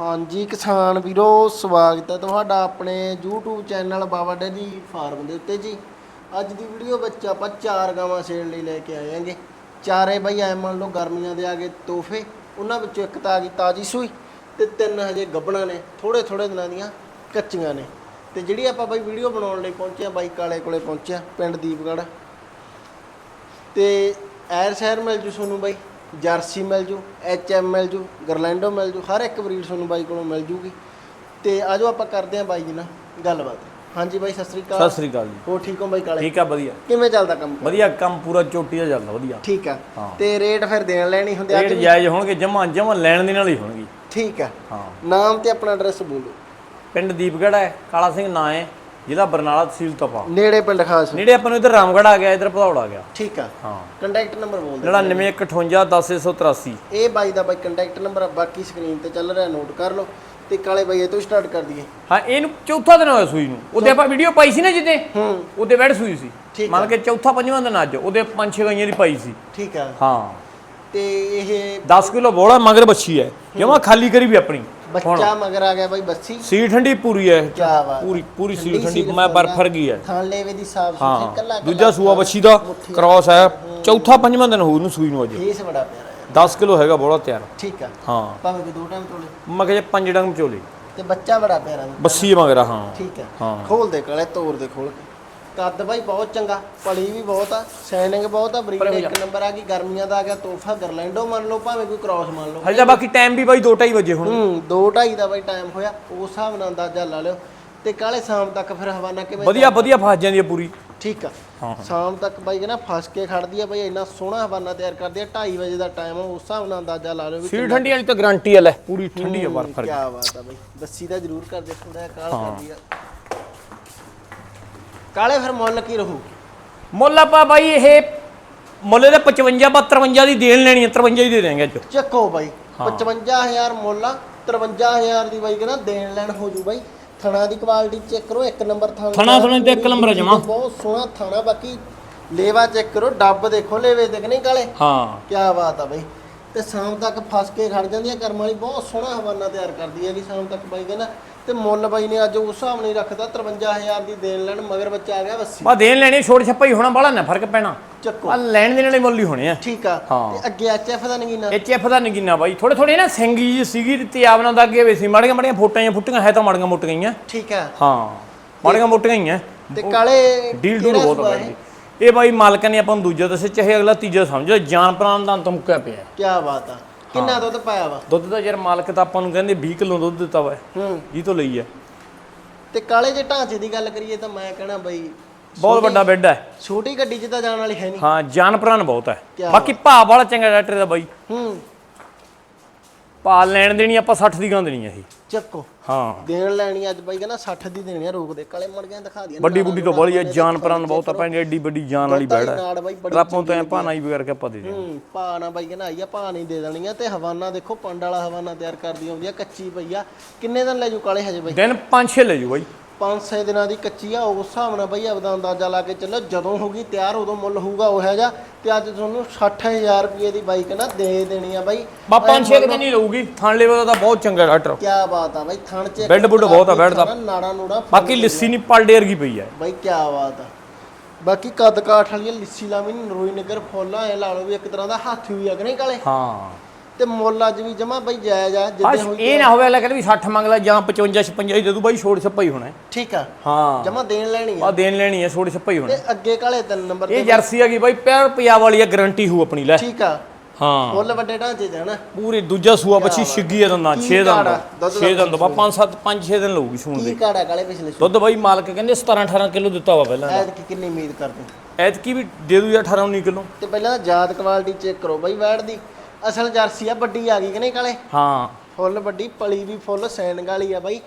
ਹਾਂਜੀ ਕਿਸਾਨ ਵੀਰੋ, ਸਵਾਗਤ ਹੈ ਤੁਹਾਡਾ ਆਪਣੇ YouTube channel Baba dairy farm ਦੇ ਉੱਤੇ ਜੀ। ਅੱਜ ਦੀ ਵੀਡੀਓ ਵਿੱਚ ਆਪਾਂ ਚਾਰ ਗਾਵਾਂ ਸੇਲ ਲਈ ਲੈ ਕੇ ਆਏ ਆਂਗੇ ਚਾਰੇ ਬਈ ਐ ਮੰਨ ਲਓ ਗਰਮੀਆਂ ਦੇ ਆ ਗਏ ਤੋਹਫੇ, ਉਹਨਾਂ ਵਿੱਚੋਂ ਇੱਕ ਤਾਂ ਆ ਗਈ ਤਾਜੀ ਸੂਈ ਤੇ ਤਿੰਨ ਹਜੇ ਗੱਬਣਾ ਨੇ ਥੋੜੇ ਥੋੜੇ ਦਿਨਾਂ ਦੀਆਂ ਕੱਚੀਆਂ ਨੇ। ਤੇ ਜਿਹੜੀ ਆਪਾਂ ਬਈ ਵੀਡੀਓ ਬਣਾਉਣ ਲਈ ਪਹੁੰਚਿਆ ਬਾਈ ਕਾਲੇ ਕੋਲੇ ਪਹੁੰਚਿਆ ਪਿੰਡ ਦੀਪਗੜ੍ਹ। ਤੇ ਐਰ ਸ਼ਹਿਰ ਮਿਲ ਜੂ ਤੁਹਾਨੂੰ ਬਾਈ। ਜਰਸੀ ਮਿਲ ਜੂ ਐਮ ਮਿਲ ਜੂ ਗਰਲੈਂਡੋ ਮਿਲ ਜੂ ਹਰ ਇੱਕ ਬਰੀਡ ਤੁਹਾਨੂੰ ਬਾਈ ਕੋਲੋਂ ਮਿਲ ਜੂਗੀ। ਤੇ ਆਜੋ ਆਪਾਂ ਕਰਦੇ ਆਂ ਬਾਈ ਜੀ ਨਾਲ ਗੱਲਬਾਤ। ਹਾਂਜੀ ਬਾਈ ਸਤਿ ਸ੍ਰੀ ਅਕਾਲ। ਸਤਿ ਸ੍ਰੀ ਅਕਾਲ ਜੀ। ਹੋ ਠੀਕ ਹੋ ਬਾਈ ਕਾਲੇ? ਠੀਕ ਆ ਵਧੀਆ। ਕਿਵੇਂ ਚੱਲਦਾ ਕੰਮ? ਵਧੀਆ ਕੰਮ ਪੂਰਾ ਚੋਟੀ ਦਾ ਚੱਲਦਾ ਵਧੀਆ। ਠੀਕ ਆ। ਹਾਂ। ਤੇ ਰੇਟ ਫਿਰ ਦੇਣ ਲੈਣੀ ਹੁੰਦੇ ਰੇਟ ਜਾਇਜ਼ ਹੋਣਗੇ ਜਮਾ ਜਮਾ ਲੈਣ ਦੇ ਨਾਲ ਹੀ ਹੋਣਗੇ। ਠੀਕ ਆ। ਹਾਂ। ਨਾਮ ਤੇ ਆਪਣਾ ਐਡਰੈਸ ਬੋਲੋ। ਪਿੰਡ ਦੀਪਗੜ੍ਹ ਹੈ ਕਾਲਾ ਸਿੰਘ ਨਾਂ ਹੈ। ਜ਼ਿਲ੍ਹਾ ਬਰਨਾਲਾ ਤਹਿਸੀਲ ਤਪਾ ਨੇੜੇ ਪਿੰਡ ਖਾਸ। ਨੇੜੇ ਆਪਾਂ ਨੂੰ ਇੱਧਰ ਰਾਮਗੜ੍ਹ ਆ ਗਿਆ ਇੱਧਰ ਭਦੌੜ ਆ ਗਿਆ। ਠੀਕ ਆ। ਹਾਂ। ਕੰਟੈਕਟ ਨੰਬਰ ਬੋਲ ਦਿਓ। 9958 ਇਹ ਬਾਈ ਦਾ ਬਾਈ ਕੰਟੈਕਟ ਨੰਬਰ ਆ ਬਾਕੀ ਸਕਰੀਨ ਤੇ ਚੱਲ ਰਿਹਾ ਨੋਟ ਕਰ ਲਓ। ਤੇ ਕਾਲੇ ਬਾਈ ਇਹ ਤੋਂ ਸਟਾਰਟ ਕਰ ਦਈਏ। ਹਾਂ ਇਹਨੂੰ ਚੌਥਾ ਦਿਨ ਹੋਇਆ ਸੂਈ ਨੂੰ। ਉਹਦੇ ਆਪਾਂ ਵੀਡੀਓ ਪਾਈ ਸੀ ਨਾ ਜਿੱਦੇ? ਹੂੰ। ਉਹਦੇ ਬੈਠ ਸੂਈ ਸੀ। ਮੰਨ ਕੇ ਚੌਥਾ ਪੰਜਵਾਂ ਦਿਨ ਅੱਜ ਉਹਦੇ ਪੰਜ ਛੇ ਗਈਆਂ ਦੀ ਪਾਈ ਸੀ। ਠੀਕ ਆ। ਹਾਂ। ਤੇ ਇਹ 10 ਕਿਲੋ ਬੋਲਾ ਮਗਰ ਬੱਛੀ ਹੈ। ਜਮਾ ਖਾਲੀ ਕਰੀ ਵੀ ਆਪਣੀ। ਬੱਚਾ ਮਗਰ ਆ ਗਿਆ ਬਾਈ ਬੱਸੀ। ਸੀ ਠੰਡੀ ਪੂਰੀ ਹੈ ਕੀ ਬਾਤ। ਪੂਰੀ ਪੂਰੀ ਸੀ ਠੰਡੀ ਮੈਂ ਫੁੱਲ ਬਰਫ ਆ। ਗਈ ਹੈ ਥਾਂ ਲੇਵੇ ਦੀ ਸਾਫ਼ ਸੁਥਰੀ ਕੱਲਾ ਦੂਜਾ ਸੂਆ ਬੱਛੀ ਦਾ ਕ੍ਰਾਸ ਹੈ। ਚੌਥਾ ਪੰਜਵਾਂ ਦਿਨ ਹੋਊ ਨੂੰ ਸੂਈ ਨੂੰ ਅਜੇ। ਫੇਸ ਬੜਾ ਪਿਆਰਾ ਹੈ। 10 ਕਿਲੋ ਹੈਗਾ ਬੋਲਾ ਤਿਆਰ। ਠੀਕ ਆ। ਹਾਂ। ਭਾਵੇਂ ਕਿ ਦੋ ਟਾਈਮ ਤੋਲੇ। ਮੈਂ ਕਿਹਾ ਪੰਜ ਡੰਗ ਚੋਲੇ। ਤੇ ਬੱਚਾ ਬੜਾ ਪਿਆਰਾ। ਬੱਸੀ ਮਗਰ ਹਾਂ। ਠੀਕ ਆ। ਹਾਂ। ਖੋਲ ਦੇ ਕਾਲੇ ਤੋੜ ਦੇ ਖੋਲ। ਕੱਦ ਬਾਈ ਬਹੁਤ ਚੰਗਾ ਪਲੀ ਵੀ ਬਹੁਤ ਆ ਸ਼ਾਈਨਿੰਗ ਬਹੁਤ ਆ ਬਰੀਡ ਇੱਕ ਨੰਬਰ ਆ ਗਈ ਗਰਮੀਆਂ ਦਾ ਆ ਗਿਆ ਤੋਹਫਾ ਗਰਲੈਂਡੋ ਮੰਨ ਲਓ ਭਾਵੇਂ ਕੋਈ ਕ੍ਰਾਸ ਮੰਨ ਲਓ। ਹਜੇ ਤਾਂ ਬਾਕੀ ਟਾਈਮ ਵੀ ਬਾਈ 2:30 ਵਜੇ ਹੁਣ ਹੂੰ 2:30 ਦਾ ਬਾਈ ਟਾਈਮ ਹੋਇਆ ਉਸ ਹਿਸਾਬ ਨਾਲ ਅੰਦਾਜ਼ਾ ਲਾ ਲਿਓ। ਤੇ ਕਾਲੇ ਸ਼ਾਮ ਤੱਕ ਫਿਰ ਹਵਾਨਾ ਕਿਵੇਂ ਵਧੀਆ ਵਧੀਆ ਫਸ ਜਾਂਦੀ ਹੈ ਪੂਰੀ। ਠੀਕ ਆ। ਹਾਂ ਸ਼ਾਮ ਤੱਕ ਬਾਈ ਕਹਿੰਦਾ ਫਸ ਕੇ ਖੜਦੀ ਆ ਬਾਈ ਇੰਨਾ ਸੋਹਣਾ ਹਵਾਨਾ ਤਿਆਰ ਕਰਦੀ ਆ 2:30 ਵਜੇ ਦਾ ਟਾਈਮ ਆ ਉਸ ਹਿਸਾਬ ਨਾਲ ਅੰਦਾਜ਼ਾ ਲਾ ਲਿਓ ਵੀ ਠੰਡੀ ਵਾਲੀ ਤਾਂ ਗਾਰੰਟੀ ਹੈ ਲੈ ਪੂਰੀ ਠੰਡੀ ਹੈ ਬਰਫ ਕੀ ਬਾਤ ਆ ਬਾਈ ਦੱਸੀ ਤਾਂ ਜ਼ਰੂਰ ਕਰ ਦੇ ਥੋੜਾ ਕਾਲ ਕਰਦੀ ਆ। ਕਾਲੇ ਫਿਰ ਮੁੱਲ ਕੀ ਰਹੂ ਮੁੱਲ ਆਪਾਂ ਬਾਈ ਇਹ ਮੁੱਲ ਦੇ 55 53 ਦੀ ਦੇਣ ਲੈਣੀ ਹੈ 53 ਦੀ ਦੇ ਦੇਣਗੇ ਅੱਜ। ਚੱਕੋ ਬਾਈ 55000 ਮੁੱਲ ਆ 53000 ਦੀ ਬਾਈ ਕਹਿੰਦਾ ਦੇਣ ਲੈਣ ਹੋ ਜੂ ਬਾਈ। ਥਣਾ ਦੀ ਕੁਆਲਿਟੀ ਚੈੱਕ ਕਰੋ ਇੱਕ ਨੰਬਰ ਥਣਾ ਥਣਾ ਥਣਾ ਤੇ ਇੱਕ ਨੰਬਰ ਜਮਾਂ। ਬਹੁਤ ਸੋਹਣਾ ਥਾਣਾ ਬਾਕੀ ਲੇਵਾ ਚੈੱਕ ਕਰੋ ਡੱਬ ਦੇਖੋ ਲੇਵੇ ਦੇਖ ਨਹੀਂ ਕਾਲੇ। ਹਾਂ। ਕੀ ਬਾਤ ਆ ਬਾਈ। ਤੇ ਸ਼ਾਮ ਤੱਕ ਫਸ ਕੇ ਖੜ ਜਾਂਦੀ ਆ ਕਰਮ ਵਾਲੀ ਬਹੁਤ ਸੋਹਣਾ ਹਵਾਨਾ ਤਿਆਰ ਕਰਦੀ ਹੈਗੀ ਸ਼ਾਮ ਤੱਕ ਬਾਈ ਕਹਿੰਦਾ। ਤੇ ਮੁੱਲ ਬਾਈ ਨੇ ਅੱਜ ਉਸ ਹਿਸਾਬ ਨਹੀਂ ਰੱਖਦਾ 53000 ਦੀ ਦੇਣ ਲੈਣ ਮਗਰ ਬੱਚਾ ਆ ਗਿਆ ਬੱਸੀ ਬਾ ਦੇਣ ਲੈਣੀ ਛੋੜ ਛੱਪਾ ਹੀ ਹੋਣਾ ਬਾਲਾ ਨਾ ਫ਼ਰਕ ਪੈਣਾ। ਚੱਕੋ। ਆ ਲੈਣ ਦੇਣ ਵਾਲੇ ਮੁੱਲ ਹੀ ਹੋਣੇ ਆ। ਠੀਕ ਆ। ਹਾਂ। ਤੇ ਅੱਗੇ ਐਚਐਫ ਦਾ ਨਗੀਨਾ? ਐਚ ਐਫ ਦਾ ਨਗੀਨਾ ਬਾਈ ਥੋੜੇ ਥੋੜੇ ਨਾ ਸਿੰਗੀ ਜੀ ਸੀਗੀ ਤੇ ਆਵਨਾਂ ਦਾ ਅੱਗੇ ਵੇ ਸੀ ਮਾੜੀਆਂ ਮਾੜੀਆਂ ਫੋਟਾਂ ਜਾਂ ਫੁੱਟੀਆਂ ਹੈ ਤਾਂ ਮਾੜੀਆਂ ਮੁੱਟ ਗਈਆਂ ਠੀਕ ਆ। ਹਾਂ ਮਾੜੀਆਂ ਮੁੱਟ ਗਈਆਂ ਤੇ ਕਾਲੇ ਡੀਲ ਡੂਲ ਬਹੁਤ ਆ ਇਹ ਬਾਈ ਮਾਲਕਾਂ ਨੇ ਆਪਾਂ ਨੂੰ ਦੂਜਾ ਦੱਸੇ ਚਾਹੇ ਅਗਲਾ ਤੀਜਾ ਸਮਝੋ ਜਾਨ ਪ੍ਰਾਣ ਦਾ ਅੰਤ ਮੁੱਕਿਆ ਪਿਆ। ਕੀ ਬਾਤ ਆ। ਕਿੰਨਾ ਦੁੱਧ ਪਾਇਆ ਵਾ? ਦੁੱਧ ਦਾ ਯਾਰ ਮਾਲਕ ਤਾਂ ਆਪਾਂ ਨੂੰ ਕਹਿੰਦੇ 20 ਕਿਲੋ ਦੁੱਧ ਦਿੱਤਾ ਵਾ ਹੂੰ। ਜੀ ਤੋਂ ਲਈ ਹੈ ਤੇ ਕਾਲੇ ਜੇ ਢਾਂਚੇ ਦੀ ਗੱਲ ਕਰੀਏ ਤਾਂ ਮੈਂ ਕਹਣਾ ਬਈ ਬਹੁਤ ਵੱਡਾ ਬੈੱਡ ਹੈ ਛੋਟੀ ਗੱਡੀ 'ਚ ਤਾਂ ਜਾਣ ਵਾਲੀ ਹੈ ਨਹੀਂ। ਹਾਂ ਜਾਨ ਪ੍ਰਾਣ ਬਹੁਤ ਹੈ ਕਿਆ ਬਾਕੀ ਭਾਅ ਵਾਲਾ ਚੰਗਾ ਡਾਕਟਰ ਦਾ ਬਾਈ। ਹੂੰ। ਭਾਅ ਲੈਣ ਦੇਣੀ ਆਪਾਂ 60 ਦੀ ਗਾਂ ਦੇਣੀ ਹੈ ਇਹ। ਚੱਕੋ। ਹਾਂ। ਦੇਣ ਲੈਣੀ ਅੱਜ ਬਾਈ ਕਹਿੰਦਾ 60 ਦੀ ਦੇਣੀ ਆ ਰੋਕ ਦੇ ਕਾਲੇ ਮੜ ਗਿਆ ਦਿਖਾ ਦਿਆਂ ਵੱਡੀ ਬੁੱਢੀ ਤੋਂ ਬੜੀ ਹੈ ਜਾਨ ਪ੍ਰਾਣ ਬਹੁਤ ਆ ਪੈਂਦੀ ਐਡੀ ਵੱਡੀ ਜਾਨ ਵਾਲੀ ਬੈੜ ਹੈ ਆਪਾਂ ਤਾਂ ਭਾਣਾ ਹੀ ਵਗੈਰ ਕੇ ਆਪਾਂ ਦੇ ਦੇ ਹੂੰ ਭਾ ਨਾ ਬਾਈ ਕਹਿੰਦਾ ਆਈ ਆ ਭਾ ਨਹੀਂ ਦੇ ਦੇਣੀ ਆ ਤੇ ਹਵਾਨਾ ਦੇਖੋ ਪੰਡ ਵਾਲਾ ਹਵਾਨਾ ਤਿਆਰ ਕਰਦੀ ਆਉਂਦੀ ਆ ਕੱਚੀ ਪਈ ਆ। ਕਿੰਨੇ ਦਿਨ ਲੈ ਜੂ ਕਾਲੇ ਹਜੇ ਬਾਈ? ਦਿਨ 5-6 ਲੈ ਜੂ ਬਾਈ। 5-6 ਦਿਨਾਂ ਦੀ ਕੱਚੀ ਆ ਉਸ ਹਿਸਾਬ ਨਾਲ ਬਈ ਆਪਦਾ ਅੰਦਾਜ਼ਾ ਲਾ ਕੇ ਚੱਲੋ ਜਦੋਂ ਹੋਗੀ ਤਿਆਰ ਉਦੋਂ ਮੁੱਲ ਹੋਊਗਾ ਉਹ ਹੈਗਾ ਤੇ ਅੱਜ ਤੁਹਾਨੂੰ 60000 ਰੁਪਏ ਦੀ ਬਾਈਕ ਨਾ ਦੇ ਦੇਣੀ ਆ ਬਾਈ। ਬਾ 5-6 ਦਿਨ ਹੀ ਲਊਗੀ? ਥਣ ਲੈਵਲ ਦਾ ਬਹੁਤ ਚੰਗਾ ਡਾਕਟਰ ਕੀ ਬਾਤ ਆ ਬਾਈ ਥਣ ਚ ਬੈੱਡ ਬੁੱਡ ਬਹੁਤ ਆ, ਬੈੱਡ ਦਾ। ਨਾੜਾ ਨੂੜਾ ਬਾਕੀ ਲਿੱਸੀ ਨਹੀਂ ਪਲਡੇ ਵਰਗੀ ਪਈ ਹੈ ਬਾਈ ਕੀ ਬਾਤ ਆ। ਬਾਕੀ ਕੱਦ ਕਾਠ ਵਾਲੀਆਂ ਲਿੱਸੀ ਲਾਵੀ ਨਰੋਈ ਨਗਰ ਫੁੱਲਾਂ ਐ ਲਾ ਲਓ ਵੀ ਇੱਕ ਤਰ੍ਹਾਂ ਦਾ ਹੱਥ ਵੀ ਆ ਕਿ ਨਹੀਂ ਕਾਲੇ? ਹਾਂ। ਤੇ ਮੁੱਲ ਅੱਜ ਵੀ ਜਮਾ ਬਾਈ ਜਾਇਜ਼ ਆ ਬਸ ਜਿੱਦੇ ਹੋਈ ਇਹ ਨਾ ਹੋਵੇ ਕਹਿੰਦੇ ਵੀ 60 ਮੰਗ ਲੈ ਜਾਂ 55 56 ਦੇ ਦੂ ਬਾਈ ਛੋੜ ਛੱਪਾ ਹੀ ਹੋਣਾ ਹੈ। ਠੀਕ ਆ। ਹਾਂ। ਜਮਾ ਦੇਣ ਲੈਣੀ ਆ। ਆ ਦੇਣ ਲੈਣੀ ਹੈ ਛੋੜ ਛੱਪਾ ਹੀ ਹੋਣਾ। ਤੇ ਅੱਗੇ ਕਾਲੇ ਤਿੰਨ ਨੰਬਰ ਇਹ ਜਰਸੀ ਹੈਗੀ ਬਾਈ ਪਿਆਰ ਪੰਜਾਬ ਵਾਲੀ ਹੈ ਗਾਰੰਟੀ ਹੋ ਆਪਣੀ ਲੈ। ਠੀਕ ਆ। ਹਾਂ। ਫੁੱਲ ਵੱਡੇ ਢਾਂਚੇ ਚ ਹਨਾ ਪੂਰੀ ਦੂਜਾ ਸੂਆ ਬੱਚੀ ਛਿੱਗੀ ਹੈ ਦੰਦਾਂ ਕੀ 6 ਕਾੜਾ? ਦੰਦ ਦੁੱਧ 6 ਦੰਦ ਬਾ 5 7 5 6 ਦਿਨ ਲਊਗੀ ਸੂਣ ਕੀ ਦੇ। ਕਾੜਾ ਕਾਲੇ ਪਿਛਲੇ ਦੁੱਧ ਬਾਈ ਮਾਲਕ ਕਹਿੰਦੇ 17 18 ਕਿਲੋ ਦਿੱਤਾ ਵਾ ਪਹਿਲਾਂ ਐਤ ਕੀ ਕਿੰਨੀ ਉਮੀਦ ਕਰਦੇ? ਐਤਕੀ ਵੀ ਦੇ ਦੂ 18 19 ਕਿਲੋ। ਤੇ ਪਹਿਲਾਂ ਤਾਂ ਜਾਤ ਕੁਆਲਿਟੀ ਚੈੱਕ ਕਰੋ ਬਾਈ ਵੈੜ ਦੀ। ਅਸਲ ਜਰਸੀ ਆ ਵੱਡੀ ਆ ਗਈ ਕਿ ਨਹੀਂ ਕਾਲੇ? ਹਾਂ। ਫੁੱਲ ਵੱਡੀ ਪਲੀ ਵੀ ਫੁੱਲ ਸੈਨਿੰਗ ਵਾਲੀ ਆ ਬਾਈ।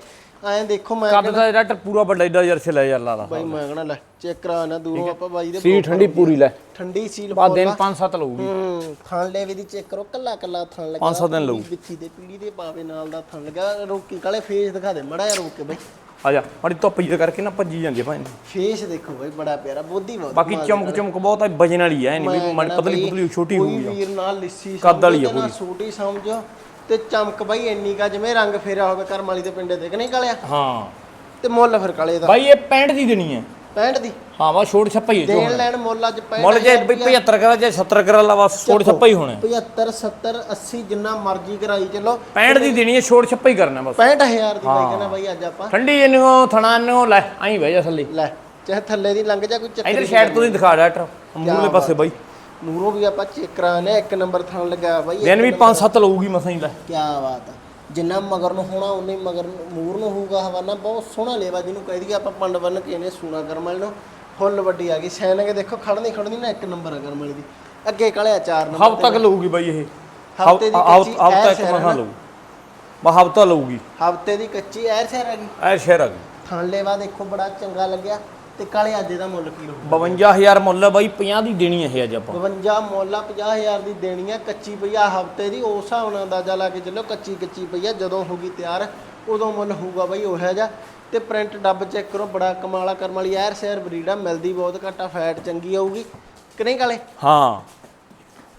ਐਂ ਦੇਖੋ ਮੈਂ ਕੱਦ ਦਾ ਡਾਕਟਰ ਪੂਰਾ ਵੱਡਾ ਏਡਾ ਜਰਸੀ ਲੈ ਯਾਰ ਲਾ ਲਾ। ਬਾਈ ਮੈਂ ਕਹਣਾ ਲੈ ਚੈੱਕ ਕਰਾ ਨਾ ਦੂਰੋਂ ਆਪਾਂ ਬਾਈ ਦੇ ਸੀ ਠੰਡੀ ਪੂਰੀ ਲੈ। ਠੰਡੀ ਸੀਲ ਬਾ ਦਿਨ 5-7 ਲਊਗੀ। ਹੂੰ ਥਣ ਲੈਵੇ ਦੀ ਚੈੱਕ ਕਰੋ ਕੱਲਾ ਕੱਲਾ ਥਣ ਲੱਗਾ। ਪੰਜ ਸੱਤ ਦਿਨ ਲਊ। ਵਿੱਚੀ ਦੇ ਪੀੜੀ ਦੇ ਪਾਵੇ ਨਾਲ ਦਾ ਥਣ ਲੱਗਾ। ਰੋਕੀ ਕਾਲੇ ਫੇਸ ਦਿਖਾ ਦੇ ਮੜਾ ਰੋਕ ਕੇ ਬਾਈ। ਆ ਜਾ ਮਾੜੀ ਧੁੱਪ ਜੀ ਕਰਕੇ ਨਾ ਭੱਜੀ ਜਾਂਦੀ ਹੈ ਭਾਈ ਫੇਸ ਦੇਖੋ ਬਾਈ ਬੜਾ ਪਿਆਰਾ ਬੋਦੀ ਬਹੁਤ। ਬਾਕੀ ਚਮਕ ਚਮਕ ਬਹੁਤ ਹੈ ਵਜਨ ਵਾਲੀ ਹੈ ਨਹੀਂ ਵੀ ਮਾੜੀ ਪਤਲੀ ਪਤਲੀ ਛੋਟੀ ਕੋਈ ਹੋਊਗੀ ਵੀਰ ਨਾਲ ਲਿੱਸੀ ਕੱਦ ਵਾਲੀ ਆ ਨਾ ਛੋਟੀ ਸਮਝੋ ਤੇ ਚਮਕ ਬਾਈ ਇੰਨੀ ਕਾ ਜਿਵੇਂ ਰੰਗ ਫੇਰਿਆ ਹੋਵੇ ਕਰਮ ਵਾਲੀ ਦੇ ਪਿੰਡੇ ਦੇ ਕਿ ਨਹੀਂ ਕਾਲਿਆ ਹਾਂ। ਤੇ ਮੁੱਲ ਫਿਰ ਕਾਲੇ ਦਾ। ਬਾਈ ਇਹ 65 ਦੀ ਦੇਣੀ ਹੈ। 65 ਦੀ। ਹਾਂ ਵਾ ਛੋੜ ਛੱਪਾ ਹੀ ਹੈ ਦੇਣ ਲੈਣ ਮੁੱਲ ਅੱਜ 65 ਮੁੱਲ ਜੇ ਬਈ 75 ਕਰਾ ਜੇ 70 ਕਰਾ ਲਾ ਬਸ ਛੋੜ ਛੱਪਾ ਹੀ ਹੋਣਾ। 75 70 80 ਜਿੰਨਾ ਮਰਜ਼ੀ ਕਰਾਈ ਚੱਲੋ। 65 ਦੀ ਦੇਣੀ ਹੈ ਛੋੜ ਛੱਪਾ ਹੀ ਕਰਨਾ ਬਸ। 65000 ਦੀ ਬਾਈ ਕਹਿੰਦਾ ਬਾਈ ਅੱਜ ਆਪਾਂ। ਠੰਡੀ ਇਹਨੂੰ ਥਣਾ ਨੂੰ ਲੈ ਐਂ ਬਹਿ ਜਾ ਥੱਲੇ। ਲੈ ਚਾਹੇ ਥੱਲੇ ਦੀ ਲੰਘ ਜਾ ਕੋਈ ਚੱਕਰ ਇਧਰ ਸਾਈਡ ਤੋਂ ਹੀ ਦਿਖਾ ਡਾਕਟਰ ਮੂਹਰਲੇ ਪਾਸੇ ਬਾਈ। ਨੂਰੋਂ ਵੀ ਆਪਾਂ ਚੈੱਕ ਕਰਾਣੇ ਇੱਕ ਨੰਬਰ ਥਣ ਲੱਗਾ ਬਾਈ ਦਿਨ ਵੀ 5-7 ਲਊਗੀ ਮਸਾਂ ਹੀ ਲੈ। ਕੀ ਬਾਤ ਆ ਜਿੰਨਾ ਮਗਰ ਨੂੰ ਹੋਣਾ ਉਨੇ ਮਗਰ ਨੂੰ- ਮੂਰ ਨੂੰ ਹੋਊਗਾ ਹਵਾਨਾ। ਬਹੁਤ ਸੋਹਣਾ ਲੇਵਾ ਜਿਹਨੂੰ ਕਹਿ ਦਈਏ ਆਪਾਂ ਪੰਡ ਬੰਨ ਕੇ ਇਹਨੇ ਸੂਣਾ ਕਰਮ ਵਾਲੇ ਨੂੰ। ਫੁੱਲ ਵੱਡੀ ਆ ਗਈ। ਸੈਨਿਕ ਦੇਖੋ ਖੜਨੀ ਖੜਨੀ ਨਾ ਇੱਕ ਨੰਬਰ ਆ ਕਰਮ ਵਾਲੀ ਦੀ। ਅੱਗੇ ਕਾਲਿਆ ਚਾਰ ਨੰਬਰ ਹਫ਼ਤਾ ਤੱਕ ਲਊਗੀ ਬਾਈ ਇਹ। ਹਫ਼ਤੇ ਦੀ ਕੱਚੀ ਹਫ਼ਤਾ ਇੱਕ ਨਾ। ਲਊ ਬਾ ਹਫ਼ਤਾ ਲਊਗੀ। ਹਫ਼ਤੇ ਦੀ ਕੱਚੀ ਐਰ ਸ਼ਹਿਰ ਆ ਗਈ। ਐ ਸ਼ਹਿਰ ਆ ਗਈ। ਥਣ ਲੇਵਾ ਦੇਖੋ ਬੜਾ ਚੰਗਾ ਲੱਗਿਆ। ਤੇ ਕਾਲੇ ਅੱਜ ਦਾ ਮੁੱਲ ਕੀ ਰਹੂ 52000 ਮੁੱਲ ਹੈ ਬਾਈ 50 ਦੀ ਦੇਣੀ ਹੈ ਇਹ ਅੱਜ ਆਪਾਂ। 52 ਮੁੱਲ ਆ 50000 ਦੀ ਦੇਣੀ ਆ ਕੱਚੀ ਪਈ ਆ ਹਫ਼ਤੇ ਦੀ ਉਸ ਹਿਸਾਬ ਨਾਲ ਅੰਦਾਜ਼ਾ ਲਾ ਕੇ ਚੱਲੋ ਕੱਚੀ ਕੱਚੀ ਪਈ ਆ ਜਦੋਂ ਹੋਗੀ ਤਿਆਰ ਉਦੋਂ ਮੁੱਲ ਹੋਊਗਾ ਬਾਈ ਉਹੋ ਜਿਹਾ। ਤੇ ਪ੍ਰਿੰਟ ਡੱਬ ਚੈੱਕ ਕਰੋ ਬੜਾ ਕਮਾਲਾ ਕਰਮ ਵਾਲੀ ਐਰ ਸ਼ਹਿਰ ਬਰੀਡ ਆ ਮਿਲਦੀ ਬਹੁਤ ਘੱਟਾ ਫੈਟ ਚੰਗੀ ਆਊਗੀ। ਕਿ ਨਹੀਂ ਕਾਲੇ? ਹਾਂ।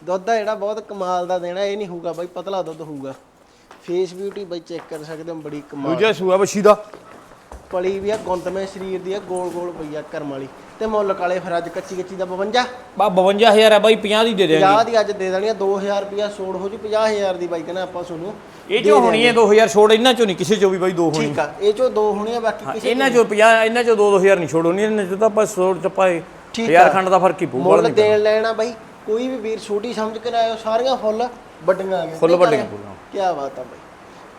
ਦੁੱਧ ਦਾ ਜਿਹੜਾ ਬਹੁਤ ਕਮਾਲ ਦਾ ਦੇਣਾ ਇਹ ਨਹੀਂ ਹੋਊਗਾ ਬਾਈ ਪਤਲਾ ਦੁੱਧ ਹੋਊਗਾ। ਫੇਸ ਬਿਊਟੀ ਬਾਈ ਚੈੱਕ ਕਰ ਸਕਦੇ ਹੋ ਬੜੀ ਕਮਾਲ। ਦੂਜਾ ਸੂਆ ਬੱਛੀ ਦਾ। ਪਲੀ ਵੀ ਆ ਗੁੰਦਮੇ ਸਰੀਰ ਦੀ ਆ ਗੋਲ ਗੋਲ ਪਈ ਆ ਕਰਮ ਵਾਲੀ। ਤੇ ਮੁੱਲ ਕਾਲੇ ਫਿਰ ਅੱਜ ਕੱਚੀ ਕੱਚੀ ਦਾ 52 ਬਾ 52000 ਹੈ ਬਾਈ 50 ਦੀ ਦੇ ਦੇਣਗੇ 50 ਦੀ ਅੱਜ ਦੇ ਦੇਣੀ ਆ 2000 ਰੁਪਿਆ ਛੋੜ ਹੋ ਜੂ 50000 ਦੀ ਬਾਈ ਕਹਿੰਦਾ ਆਪਾਂ ਤੁਹਾਨੂੰ ਇਹ ਚੋਂ ਹੋਣੀ ਹੈ 2000 ਛੋੜ ਇਹਨਾਂ ਚੋਂ ਨਹੀਂ ਕਿਸੇ ਚੋਂ ਵੀ ਬਾਈ ਦੋ ਹੋਣੀ। ਠੀਕ ਆ ਇਹ ਚੋਂ ਦੋ ਹੋਣੀਆਂ ਬਾਕੀ ਕਿਸੇ ਇਹਨਾਂ ਚੋਂ 50 ਇਹਨਾਂ ਚੋਂ 2000 ਨਹੀਂ ਛੋੜੋਣੀ ਇਹਨਾਂ ਚੋਂ ਤਾਂ ਆਪਾਂ ਛੋੜ ਚੱਪਾਏ ਆ। ਖੰਡ ਦਾ ਫ਼ਰਕ ਹੀ ਪਊਗਾ ਮੁੱਲ ਦੇਣ ਲੈਣਾ ਬਾਈ ਕੋਈ ਵੀ ਵੀਰ ਛੋਟੀ ਸਮਝ ਕੇ ਲਾਇਓ ਸਾਰੀਆਂ ਫੁੱਲ ਵੱਡੀਆਂ ਆ ਗਈਆਂ। ਫੁੱਲ ਵੱਡੀਆਂ। ਕੀ ਬਾਤ ਆ ਬਾਈ।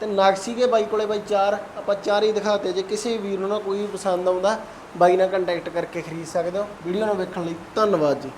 ਤੇ ਨਾਗਸੀ ਸੀਗੇ ਬਾਈ ਕੋਲੇ ਬਾਈ ਚਾਰ, ਆਪਾਂ ਚਾਰ ਹੀ ਦਿਖਾਤੇ। ਜੇ ਕਿਸੇ ਵੀਰ ਨੂੰ ਨਾ ਕੋਈ ਵੀ ਪਸੰਦ ਆਉਂਦਾ, ਬਾਈ ਨਾਲ ਕੰਟੈਕਟ ਕਰਕੇ ਖਰੀਦ ਸਕਦੇ ਹੋ। ਵੀਡੀਓ ਨੂੰ ਵੇਖਣ ਲਈ ਧੰਨਵਾਦ ਜੀ।